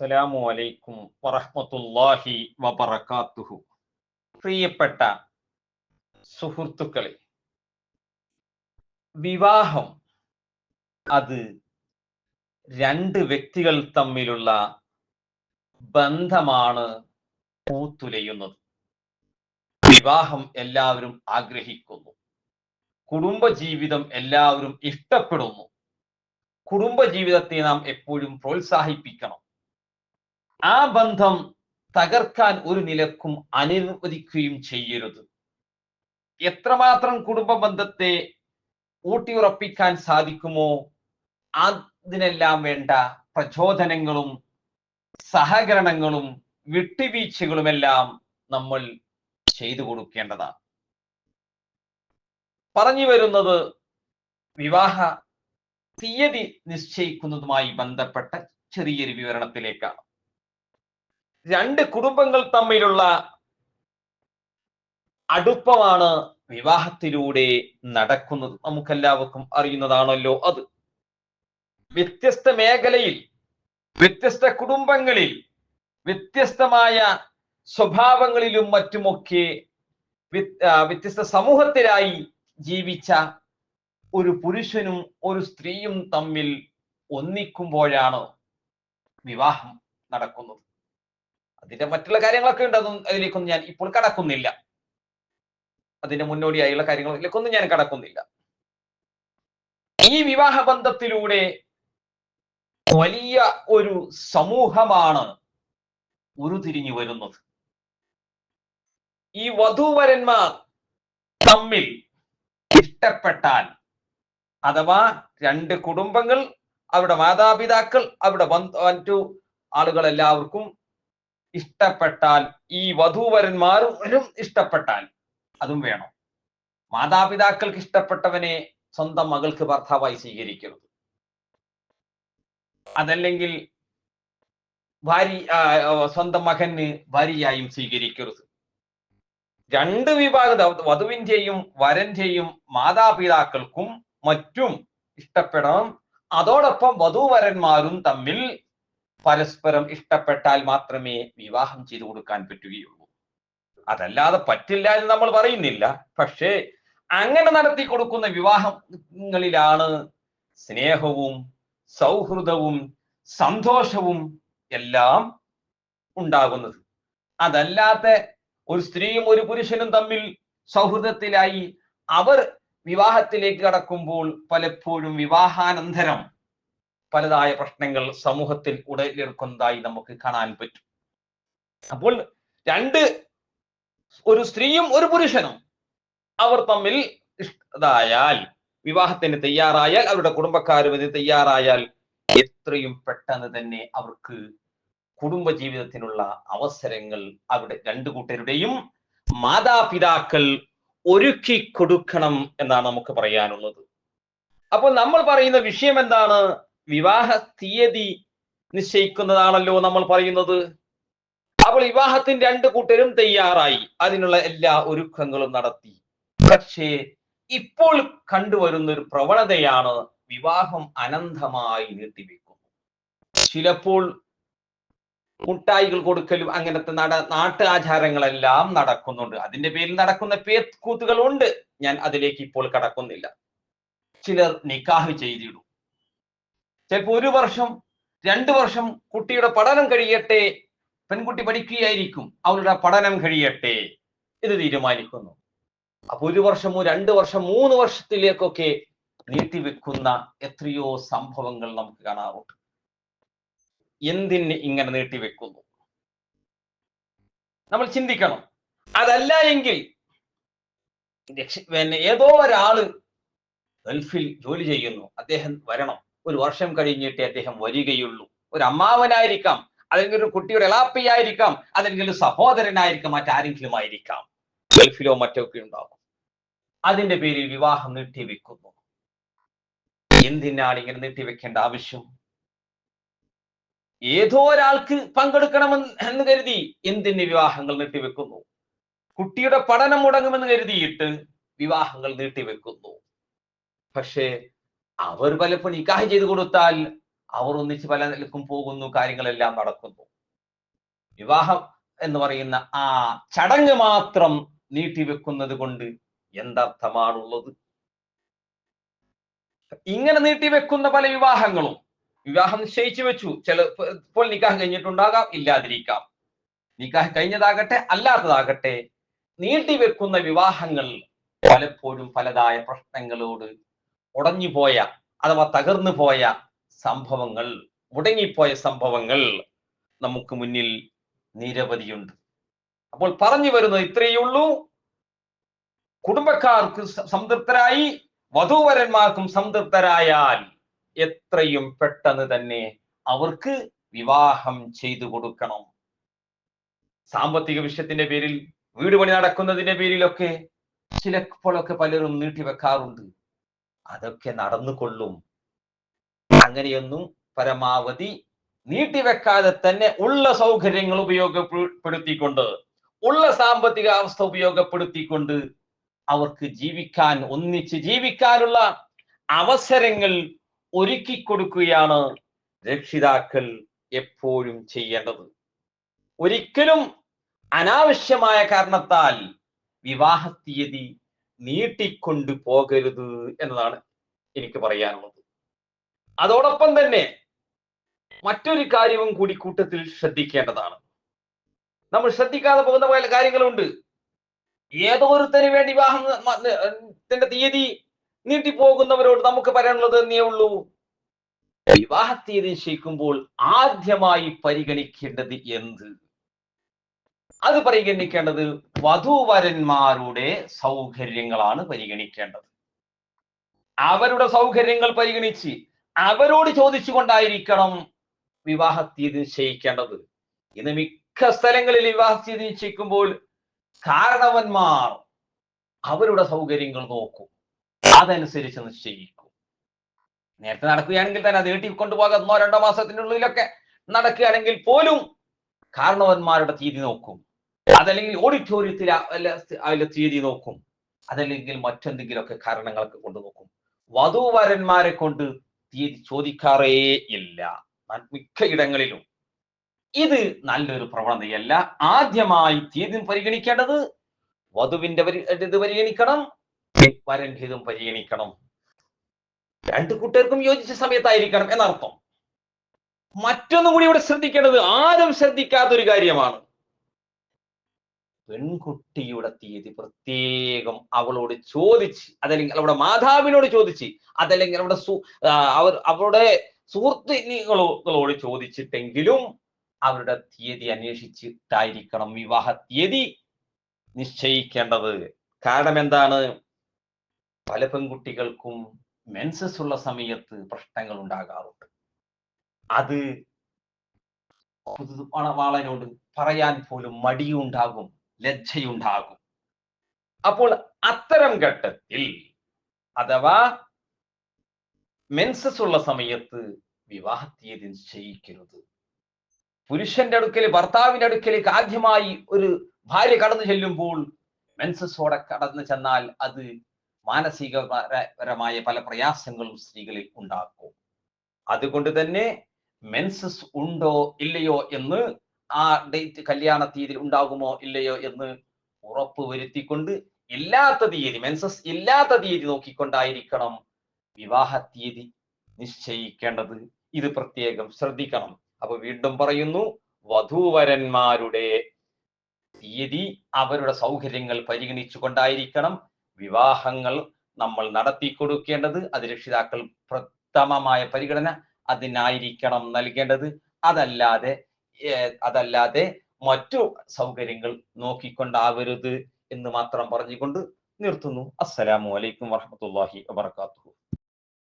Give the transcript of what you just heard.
അസ്സലാമു അലൈക്കും വറഹ്മത്തുള്ളാഹി വബറകാതുഹു പ്രിയപ്പെട്ട സുഹൃത്തുക്കളെ വിവാഹം അത് രണ്ട് വ്യക്തികൾ തമ്മിലുള്ള ബന്ധമാണ് പൂത്തുലയുന്നത് വിവാഹം എല്ലാവരും ആഗ്രഹിക്കുന്നു. കുടുംബജീവിതം എല്ലാവരും ഇഷ്ടപ്പെടുന്നു. കുടുംബജീവിതത്തെ നാം എപ്പോഴും പ്രോത്സാഹിപ്പിക്കണം. ആ ബന്ധം തകർക്കാൻ ഒരു നിലക്കും അനുവദിക്കുകയും ചെയ്യരുത്. എത്രമാത്രം കുടുംബ ബന്ധത്തെ ഊട്ടിയുറപ്പിക്കാൻ സാധിക്കുമോ അതിനെല്ലാം വേണ്ട പ്രചോദനങ്ങളും സഹകരണങ്ങളും വിട്ടുവീഴ്ചകളുമെല്ലാം നമ്മൾ ചെയ്തു കൊടുക്കേണ്ടതാണ്. പറഞ്ഞു വരുന്നത് വിവാഹ തീയതി നിശ്ചയിക്കുന്നതുമായി ബന്ധപ്പെട്ട ചെറിയൊരു വിവരണത്തിലേക്കാണ്. രണ്ട് കുടുംബങ്ങൾ തമ്മിലുള്ള അടുപ്പമാണ് വിവാഹത്തിലൂടെ നടക്കുന്നത്. നമുക്കെല്ലാവർക്കും അറിയുന്നതാണല്ലോ അത്. വ്യത്യസ്ത മേഖലയിൽ വ്യത്യസ്ത കുടുംബങ്ങളിൽ വ്യത്യസ്തമായ സ്വഭാവങ്ങളിലും മറ്റുമൊക്കെ വ്യത്യസ്ത സമൂഹത്തിലായി ജീവിച്ച ഒരു പുരുഷനും ഒരു സ്ത്രീയും തമ്മിൽ ഒന്നിക്കുമ്പോഴാണ് വിവാഹം നടക്കുന്നത്. അതിന്റെ മറ്റുള്ള കാര്യങ്ങളൊക്കെ ഉണ്ട്. അതൊന്നും അതിലേക്കൊന്നും ഞാൻ ഇപ്പോൾ കടക്കുന്നില്ല. അതിന്റെ മുന്നോടിയായുള്ള കാര്യങ്ങളിലേക്കൊന്നും ഞാൻ കടക്കുന്നില്ല. ഈ വിവാഹ ബന്ധത്തിലൂടെ വലിയ ഒരു സമൂഹമാണ് ഉരുതിരിഞ്ഞു വരുന്നത്. ഈ വധൂവരന്മാർ തമ്മിൽ ഇഷ്ടപ്പെട്ടാൽ അഥവാ രണ്ട് കുടുംബങ്ങൾ അവരുടെ മാതാപിതാക്കൾ അവരുടെ മറ്റു ആളുകൾ എല്ലാവർക്കും ഇഷ്ടപ്പെട്ടാൽ ഈ വധൂവരന്മാരും ഇഷ്ടപ്പെട്ടാൽ അതും വേണം. മാതാപിതാക്കൾക്ക് ഇഷ്ടപ്പെട്ടവനെ സ്വന്തം മകൾക്ക് ഭർത്താവായി സ്വീകരിക്കരുത്. അതല്ലെങ്കിൽ ഭാര്യ സ്വന്തം മകന് ഭാര്യയായും സ്വീകരിക്കരുത്. രണ്ട് വിഭാഗ വധുവിന്റെയും വരന്റെയും മാതാപിതാക്കൾക്കും മറ്റും ഇഷ്ടപ്പെടണം. അതോടൊപ്പം വധുവരന്മാരും തമ്മിൽ പരസ്പരം ഇഷ്ടപ്പെട്ടാൽ മാത്രമേ വിവാഹം ചെയ്തു കൊടുക്കാൻ പറ്റുകയുള്ളൂ. അതല്ലാതെ പറ്റില്ല എന്ന് നമ്മൾ പറയുന്നില്ല. പക്ഷേ അങ്ങനെ നടത്തി കൊടുക്കുന്ന വിവാഹങ്ങളിലാണ് സ്നേഹവും സൗഹൃദവും സന്തോഷവും എല്ലാം ഉണ്ടാകുന്നത്. അതല്ലാത്ത ഒരു സ്ത്രീയും ഒരു പുരുഷനും തമ്മിൽ സൗഹൃദത്തിലായി അവർ വിവാഹത്തിലേക്ക് കടക്കുമ്പോൾ പലപ്പോഴും വിവാഹാനന്തരം പലതായ പ്രശ്നങ്ങൾ സമൂഹത്തിൽ ഉടലെടുക്കുന്നതായി നമുക്ക് കാണാൻ പറ്റും. അപ്പോൾ രണ്ട് ഒരു സ്ത്രീയും ഒരു പുരുഷനും അവർ തമ്മിൽ ഇതായാൽ വിവാഹത്തിന് തയ്യാറായാൽ അവരുടെ കുടുംബക്കാരും ഇത് തയ്യാറായാൽ എത്രയും പെട്ടെന്ന് തന്നെ അവർക്ക് കുടുംബജീവിതത്തിനുള്ള അവസരങ്ങൾ അവിടെ രണ്ടു കൂട്ടരുടെയും മാതാപിതാക്കൾ ഒരുക്കി കൊടുക്കണം എന്നാണ് നമുക്ക് പറയാനുള്ളത്. അപ്പോൾ നമ്മൾ പറയുന്ന വിഷയം എന്താണ്? വിവാഹ തീയതി നിശ്ചയിക്കുന്നതാണല്ലോ നമ്മൾ പറയുന്നത്. അപ്പോൾ വിവാഹത്തിന് രണ്ട് കൂട്ടരും തയ്യാറായി. അതിനുള്ള എല്ലാ ഒരുക്കങ്ങളും നടത്തി. പക്ഷേ ഇപ്പോൾ കണ്ടുവരുന്ന ഒരു പ്രവണതയാണ് വിവാഹം അനന്തമായി നീട്ടിവെക്കുന്നു. ചിലപ്പോൾ മുട്ടായികൾ കൊടുക്കലും അങ്ങനത്തെ നട നാട്ടാചാരങ്ങളെല്ലാം നടക്കുന്നുണ്ട്. അതിന്റെ പേരിൽ നടക്കുന്ന പേക്കൂത്തുകൾ ഉണ്ട് ഞാൻ അതിലേക്ക് ഇപ്പോൾ കടക്കുന്നില്ല. ചിലർ നിക്കാഹ് ചെയ്തിടും. ചിലപ്പോൾ ഒരു വർഷം രണ്ട് വർഷം കുട്ടിയുടെ പഠനം കഴിയട്ടെ പെൺകുട്ടി പഠിക്കുകയായിരിക്കും അവളുടെ പഠനം കഴിയട്ടെ ഇത് തീരുമാനിക്കുന്നു. അപ്പൊ ഒരു വർഷമോ രണ്ട് വർഷം മൂന്ന് വർഷത്തിലേക്കൊക്കെ നീട്ടിവെക്കുന്ന എത്രയോ സംഭവങ്ങൾ നമുക്ക് കാണാറുണ്ട്. എന്തിന് ഇങ്ങനെ നീട്ടിവെക്കുന്നു? നമ്മൾ ചിന്തിക്കണം. അതല്ല എങ്കിൽ പിന്നെ ഏതോ ഒരാൾ ഗൾഫിൽ ജോലി ചെയ്യുന്നു അദ്ദേഹം വരണം. ഒരു വർഷം കഴിഞ്ഞിട്ടേ അദ്ദേഹം വരികയുള്ളൂ. ഒരു അമ്മാവനായിരിക്കാം അല്ലെങ്കിൽ ഒരു കുട്ടിയുടെ എളാപ്പിയായിരിക്കാം അല്ലെങ്കിൽ ഒരു സഹോദരനായിരിക്കാം മറ്റാരെങ്കിലും ആയിരിക്കാം ഗൾഫിലോ മറ്റോ ഒക്കെ ഉണ്ടാകും. അതിന്റെ പേരിൽ വിവാഹം നീട്ടിവെക്കുന്നു. എന്തിനാണ് ഇങ്ങനെ നീട്ടിവെക്കേണ്ട ആവശ്യം? ഏതോ ഒരാൾക്ക് പങ്കെടുക്കണമെന്ന് എന്ന് കരുതി എന്തിന് വിവാഹങ്ങൾ നീട്ടിവെക്കുന്നു? കുട്ടിയുടെ പഠനം മുടങ്ങുമെന്ന് കരുതിയിട്ട് വിവാഹങ്ങൾ നീട്ടിവെക്കുന്നു. പക്ഷേ അവർ പലപ്പോൾ നിക്കാഹ് ചെയ്തു കൊടുത്താൽ അവർ ഒന്നിച്ച് പല നിലക്കും പോകുന്നു കാര്യങ്ങളെല്ലാം നടക്കുന്നു. വിവാഹം എന്ന് പറയുന്ന ആ ചടങ്ങ് മാത്രം നീട്ടിവെക്കുന്നത് കൊണ്ട് എന്തർത്ഥമാണുള്ളത്? ഇങ്ങനെ നീട്ടിവെക്കുന്ന പല വിവാഹങ്ങളും. വിവാഹം നിശ്ചയിച്ചു വെച്ചു. ചില ഇപ്പോൾ നിക്കാഹ് കഴിഞ്ഞിട്ടുണ്ടാകാം ഇല്ലാതിരിക്കാം. നിക്കാഹ് കഴിഞ്ഞതാകട്ടെ അല്ലാത്തതാകട്ടെ നീട്ടിവെക്കുന്ന വിവാഹങ്ങൾ പലപ്പോഴും പലതായ പ്രശ്നങ്ങളോട് ഉടഞ്ഞുപോയ അഥവാ തകർന്നു പോയ സംഭവങ്ങൾ മുടങ്ങിപ്പോയ സംഭവങ്ങൾ നമുക്ക് മുന്നിൽ നിരവധിയുണ്ട്. അപ്പോൾ പറഞ്ഞു വരുന്നത് ഇത്രയേ ഉള്ളൂ. കുടുംബക്കാർക്ക് സംതൃപ്തരായി വധൂവരന്മാർക്കും സംതൃപ്തരായാൽ എത്രയും പെട്ടെന്ന് തന്നെ അവർക്ക് വിവാഹം ചെയ്തു കൊടുക്കണം. സാമ്പത്തിക വിഷയത്തിന്റെ പേരിൽ വീട് പണി നടക്കുന്നതിന്റെ പേരിലൊക്കെ ചിലപ്പോഴൊക്കെ പലരും നീട്ടിവെക്കാറുണ്ട് അതൊക്കെ നടന്നുകൊള്ളും. അങ്ങനെയൊന്നും പരമാവധി നീട്ടിവെക്കാതെ തന്നെ ഉള്ള സൗകര്യങ്ങൾ ഉപയോഗപ്പെടുത്തിക്കൊണ്ട് ഉള്ള സാമ്പത്തിക അവസ്ഥ ഉപയോഗപ്പെടുത്തിക്കൊണ്ട് അവർക്ക് ജീവിക്കാൻ ഒന്നിച്ച് ജീവിക്കാനുള്ള അവസരങ്ങൾ ഒരുക്കി കൊടുക്കുകയാണ് രക്ഷിതാക്കൾ എപ്പോഴും ചെയ്യേണ്ടത്. ഒരിക്കലും അനാവശ്യമായ കാരണത്താൽ വിവാഹ തീയതി നീട്ടിക്കൊണ്ടു പോകരുത് എന്നതാണ് എനിക്ക് പറയാനുള്ളത്. അതോടൊപ്പം തന്നെ മറ്റൊരു കാര്യവും കൂടി കൂട്ടത്തിൽ ശ്രദ്ധിക്കേണ്ടതാണ്. നമ്മൾ ശ്രദ്ധിക്കാതെ പോകുന്ന പല കാര്യങ്ങളുണ്ട്. ഏതോ ഒരുത്തന് വേണ്ടി വിവാഹം തീയതി നീട്ടിപ്പോകുന്നവരോട് നമുക്ക് പറയാനുള്ളത് തന്നെയേ ഉള്ളൂ. വിവാഹ തീയതി നിശ്ചയിക്കുമ്പോൾ ആദ്യമായി പരിഗണിക്കേണ്ടത് എന്ത്? അത് പരിഗണിക്കേണ്ടത് വധൂവരന്മാരുടെ സൗകര്യങ്ങളാണ് പരിഗണിക്കേണ്ടത്. അവരുടെ സൗകര്യങ്ങൾ പരിഗണിച്ച് അവരോട് ചോദിച്ചുകൊണ്ടായിരിക്കണം വിവാഹ തീയതി നിശ്ചയിക്കേണ്ടത്. ഇന്ന് മിക്ക സ്ഥലങ്ങളിൽ വിവാഹ തീയതി നിശ്ചയിക്കുമ്പോൾ കാരണവന്മാർ അവരുടെ സൗകര്യങ്ങൾ നോക്കും. അതനുസരിച്ച് നിശ്ചയിക്കും. നേരത്തെ നടക്കുകയാണെങ്കിൽ തന്നെ നീട്ടി കൊണ്ടുപോകാൻ ഒന്നോ രണ്ടോ മാസത്തിനുള്ളിലൊക്കെ നടക്കുകയാണെങ്കിൽ പോലും കാരണവന്മാരുടെ തീയതി നോക്കും. അതല്ലെങ്കിൽ ഓഡിറ്റോറിയത്തിൽ അതിലെ തീയതി നോക്കും. അതല്ലെങ്കിൽ മറ്റെന്തെങ്കിലുമൊക്കെ കാരണങ്ങളൊക്കെ കൊണ്ട് നോക്കും. വധുവരന്മാരെ കൊണ്ട് തീയതി ചോദിക്കാറേ ഇല്ല. മിക്ക ഇടങ്ങളിലും. ഇത് നല്ലൊരു പ്രവണതയല്ല. ആദ്യമായി തീയതി പരിഗണിക്കേണ്ടത് വധുവിന്റെ ഇത് പരിഗണിക്കണം വരന്റെ ഇതും പരിഗണിക്കണം. രണ്ടു കൂട്ടർക്കും യോജിച്ച സമയത്തായിരിക്കണം എന്നർത്ഥം. മറ്റൊന്നും കൂടി ഇവിടെ ശ്രദ്ധിക്കേണ്ടത് ആരും ശ്രദ്ധിക്കാത്ത ഒരു കാര്യമാണ്. പെൺകുട്ടിയുടെ തീയതി പ്രത്യേകം അവളോട് ചോദിച്ച് അതല്ലെങ്കിൽ അവളുടെ മാതാവിനോട് ചോദിച്ച് അതല്ലെങ്കിൽ അവളുടെ അവർ അവളുടെ സുഹൃത്തുക്കളോട് ചോദിച്ചിട്ടെങ്കിലും അവരുടെ തീയതി അന്വേഷിച്ചിട്ടായിരിക്കണം വിവാഹ തീയതി നിശ്ചയിക്കേണ്ടത്. കാരണം എന്താണ്? പല പെൺകുട്ടികൾക്കും മെൻസസ് ഉള്ള സമയത്ത് പ്രശ്നങ്ങൾ ഉണ്ടാകാറുണ്ട്. അത് വാളനോട് പറയാൻ പോലും മടിയുണ്ടാകും. ലജ്ജയുണ്ടാകും. അപ്പോൾ അത്തരം ഘട്ടത്തിൽ അഥവാ മെൻസസ് ഉള്ള സമയത്ത് വിവാഹ തീയതി നിശ്ചയിക്കരുത്. പുരുഷന്റെ അടുക്കൽ ഭർത്താവിന്റെ അടുക്കലേക്ക് ആദ്യമായി ഒരു ഭാര്യ കടന്നു ചെല്ലുമ്പോൾ മെൻസസോടെ കടന്നു ചെന്നാൽ അത് മാനസികപരമായ പല പ്രയാസങ്ങളും സ്ത്രീകളിൽ ഉണ്ടാക്കും. അതുകൊണ്ട് തന്നെ മെൻസസ് ഉണ്ടോ ഇല്ലയോ എന്ന് ആ ഡേറ്റ് കല്യാണ തീയതി ഉണ്ടാകുമോ ഇല്ലയോ എന്ന് ഉറപ്പ് വരുത്തിക്കൊണ്ട് ഇല്ലാത്ത തീയതി മെൻസസ് ഇല്ലാത്ത തീയതി നോക്കിക്കൊണ്ടായിരിക്കണം വിവാഹ തീയതി നിശ്ചയിക്കേണ്ടത്. ഇത് പ്രത്യേകം ശ്രദ്ധിക്കണം. അപ്പൊ വീണ്ടും പറയുന്നു വധൂവരന്മാരുടെ തീയതി അവരുടെ സൗകര്യങ്ങൾ പരിഗണിച്ചുകൊണ്ടായിരിക്കണം വിവാഹങ്ങൾ നമ്മൾ നടത്തി കൊടുക്കേണ്ടത് അത് രക്ഷിതാക്കൾ പ്രഥമമായ പരിഗണന അതിനായിരിക്കണം നൽകേണ്ടത്. അതല്ലാതെ അതല്ലാതെ മറ്റു സൗകര്യങ്ങൾ നോക്കിക്കൊണ്ടാവരുത് എന്ന് മാത്രം പറഞ്ഞുകൊണ്ട് നിർത്തുന്നു. അസ്സലാമു അലൈക്കും വറഹമത്തുള്ളാഹി വബർക്കാത്തു